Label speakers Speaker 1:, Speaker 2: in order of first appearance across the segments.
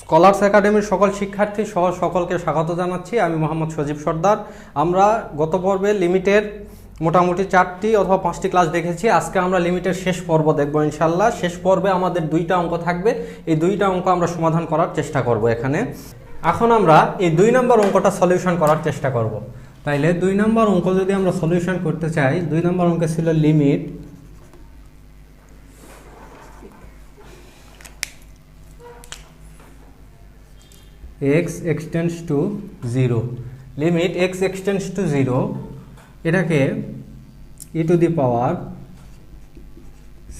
Speaker 1: Scholars একাডেমির সকল শিক্ষার্থী সহ সকলকে স্বাগত জানাচ্ছি। আমি মোহাম্মদ সজীব সর্দার। আমরা গত পর্বে লিমিটের মোটামুটি চারটি অথবা পাঁচটি ক্লাস দেখেছি। আজকে আমরা লিমিটের শেষ পর্ব দেখব ইনশাল্লাহ শেষ পর্বে আমাদের দুইটা অঙ্ক থাকবে। এই দুইটা অঙ্ক আমরা সমাধান করার চেষ্টা করব এখানে। এখন আমরা এই দুই নম্বর অঙ্কটা সলিউশন করার চেষ্টা করব। তাইলে দুই নম্বর অঙ্ক যদি আমরা সলিউশন করতে চাই, দুই নম্বর অঙ্কে ছিল limit. X extends to 0 limit x extends to 0 এটাকে e to the power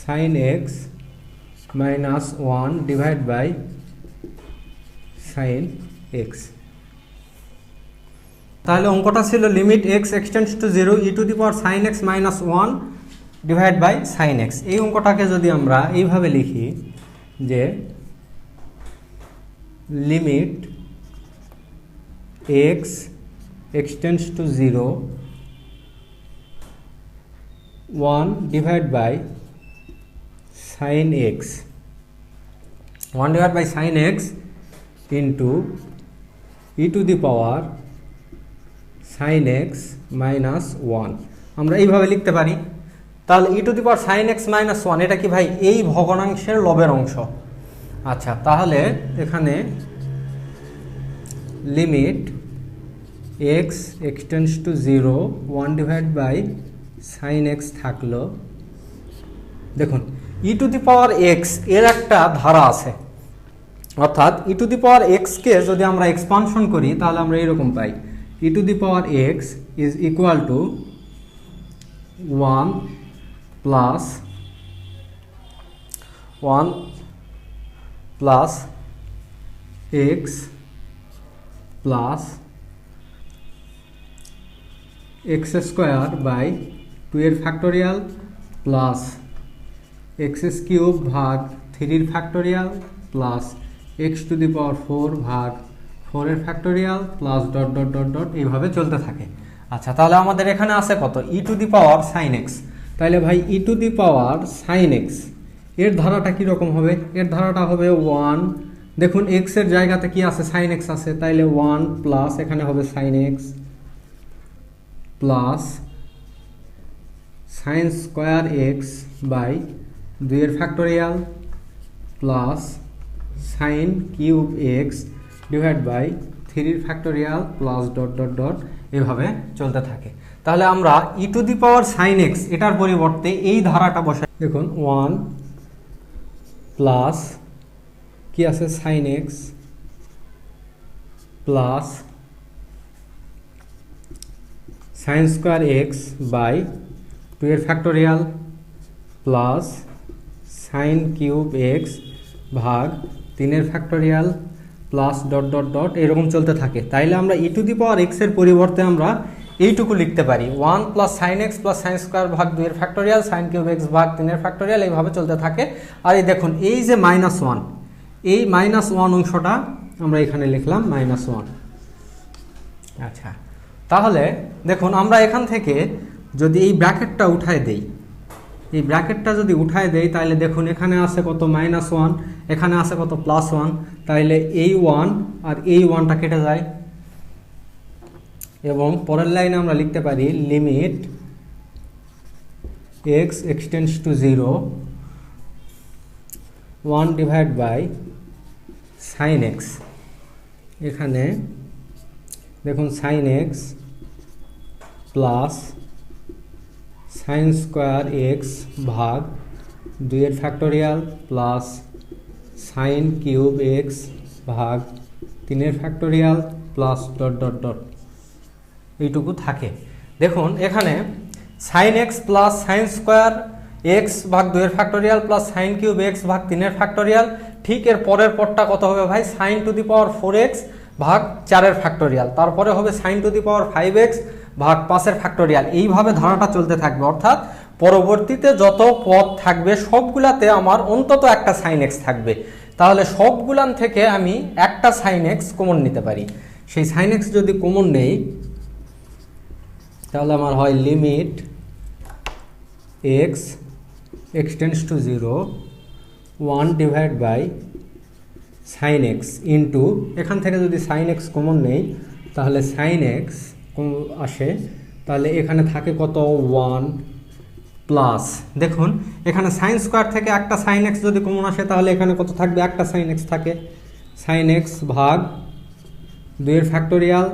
Speaker 1: sin x minus one divide by sin x. তাহলে অঙ্কটা ছিল limit x extends to 0 e to the power sin x minus one divide by sin x. এই অঙ্কটাকে যদি আমরা এইভাবে লিখি যে limit x extends to 0 1 divided by sin x 1 divided by sin x into e to the power sin x minus 1 আমরা এইভাবে লিখতে পারি তাহলে e to the power sin x minus 1 এটা কি ভাই এই ভগ্নাংশের লবের অংশ আচ্ছা তাহলে এখানে limit x extends to zero one divide by sine x থাকল। দেখুন ই টু দি পাওয়ার এক্সের একটা ধারা আছে। অর্থাৎ ই টু দি পাওয়ার এক্সকে যদি আমরা এক্সপানশন করি, তাহলে আমরা এরকম পাই। E to the power x is equal to one plus one plus x plus x square by two এর ফ্যাক্টোরিয়াল প্লাস এক্স কিউব ভাগ থ্রির factorial plus x to the power four ভাগ ফোরের factorial plus dot dot dot dot এইভাবে চলতে থাকে। আচ্ছা তাহলে আমাদের এখানে আছে কত? E to the power sine x তাহলে ভাই e to the power sine x এর ধারাটা কীরকম হবে? এর ধারাটা হবে ওয়ান দেখুন এক্সের জায়গাতে কি আছে? সাইন এক্স আছে। তাইলে ওয়ান প্লাস এখানে হবে sine x plus sine square x by দুইয়ের factorial plus sine cube x divide by থ্রির factorial plus dot dot dot এভাবে চলতে থাকে। তাহলে আমরা e to the power sine x এটার পরিবর্তে এই ধারাটা বসাই। দেখুন ওয়ান প্লাস কি আছে? Sine x plus sine square x by two এর factorial plus sine cube x ভাগ তিনের factorial plus dot dot dot এরকম চলতে থাকে। তাইলে আমরা ই দি পাওয়ার এক্সের পরিবর্তে আমরা এইটুকু লিখতে পারি। One plus sine x plus sine square ভাগ দুইয়ের ফ্যাক্টোরিয়াল, সাইন কিউব এক্স ভাগ তিনের ফ্যাক্টোরিয়াল এইভাবে চলতে থাকে। আর এই দেখুন, এই যে মাইনাস ওয়ান এই মাইনাস ওয়ান অংশটা আমরা এখানে লিখলাম মাইনাস ওয়ান আচ্ছা তাহলে দেখুন, আমরা এখান থেকে যদি এই ব্র্যাকেটটা উঠায় দেই, এই ব্র্যাকেটটা যদি উঠায় দেই, তাহলে দেখুন, এখানে আছে কত মাইনাস ওয়ান এখানে আছে কত প্লাস ওয়ান তাহলে এই ওয়ান আর এই ওয়ানটা কেটে যায়। এবং পরের লাইনে আমরা লিখতে পারি limit x extends to zero one divide by sine x এখানে দেখুন sine x plus sine square x ভাগ দুইয়ের factorial plus sine cube x ভাগ তিনের factorial plus dot dot dot এইটুকু থাকে। দেখুন, এখানে sine x plus sine square x ভাগ দুইয়ের factorial plus sine cube x ভাগ তিনের ফ্যাক্টোরিয়াল ঠিক এর পরের পরটা কত হবে ভাই? Sine to the power four x ভাগ চারের ফ্যাক্টোরিয়াল তারপরে হবে sine to the power five x ভাগ পাঁচের ফ্যাক্টোরিয়াল এইভাবে ধারাটা চলতে থাকবে। অর্থাৎ পরবর্তীতে যত পদ থাকবে, সবগুলাতে আমার অন্তত একটা সাইন এক্স থাকবে। তাহলে সবগুলান থেকে আমি একটা সাইন এক্স কমন নিতে পারি। সেই সাইন এক্স যদি কমন নেই তাহলে আমার হয় limit x extends to zero one divide by sine x into এখান থেকে যদি সাইন এক্স কমন নেই, তাহলে সাইন এক্স আসে, তাহলে এখানে থাকে কত? ওয়ান প্লাস দেখুন, এখানে সাইন স্কোয়ার থেকে একটা সাইন এক্স যদি কমন আসে, তাহলে এখানে কত থাকবে? একটা সাইন এক্স থাকে। সাইন এক্স ভাগ দুইয়ের ফ্যাক্টোরিয়াল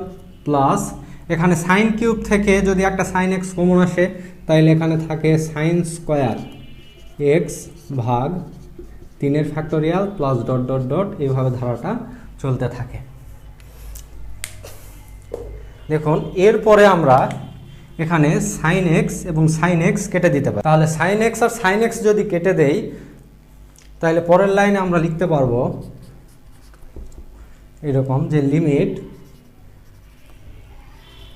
Speaker 1: প্লাস এখানে সাইন কিউব থেকে যদি একটা সাইন এক্স কমন আসে তাহলে এখানে থাকে সাইন স্কোয়ার এক্স ভাগ তিনের factorial plus dot dot dot এইভাবে ধারাটা চলতে থাকে। দেখুন, এরপরে আমরা এখানে সাইন এক্স এবং সাইন এক্স কেটে দিতে পারি। তাহলে সাইন এক্স আর সাইন এক্স যদি কেটে দেই তাহলে পরের লাইনে আমরা লিখতে পারব, এরকম যে limit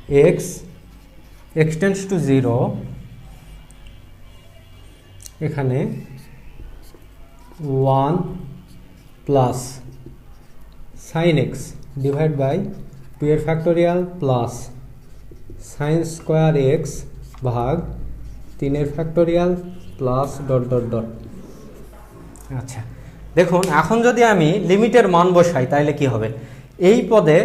Speaker 1: x extends to zero এখানে one plus sine x divide by two এর factorial plus sine square x ভাগ তিনের factorial plus dot dot dot আচ্ছা দেখুন, এখন যদি আমি লিমিটের মান বসাই, তাহলে কি হবে? এই পদে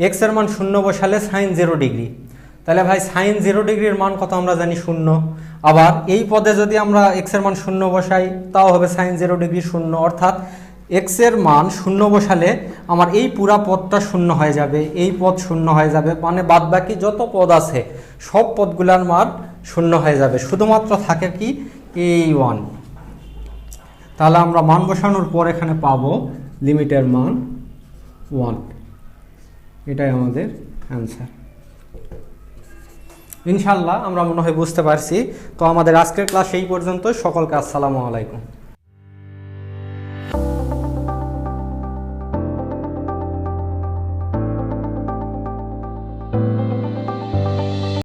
Speaker 1: এক্সের মান শূন্য বসালে সাইন জিরো ডিগ্রি তাহলে ভাই সাইন জিরো ডিগ্রির মান কত আমরা জানি শূন্য। আবার এই পদে যদি আমরা এক্সের মান শূন্য বসাই, তাও হবে সাইন জিরো ডিগ্রি শূন্য। অর্থাৎ এক্সের মান শূন্য বসালে আমার এই পুরা পদটা শূন্য হয়ে যাবে। এই পদ শূন্য হয়ে যাবে। মানে বাদবাকি যত পদ আছে, সব পদগুলোর মান শূন্য হয়ে যাবে। শুধুমাত্র থাকে কি? এই ওয়ান তাহলে আমরা মান বসানোর পর এখানে পাবো লিমিটের মান ওয়ান এটাই আমাদের অ্যান্সার ইনশাল্লাহ আমরা মনে হয় বুঝতে পারছি। তো আমাদের আজকের ক্লাস এই পর্যন্ত সকলকে আসসালামু আলাইকুম।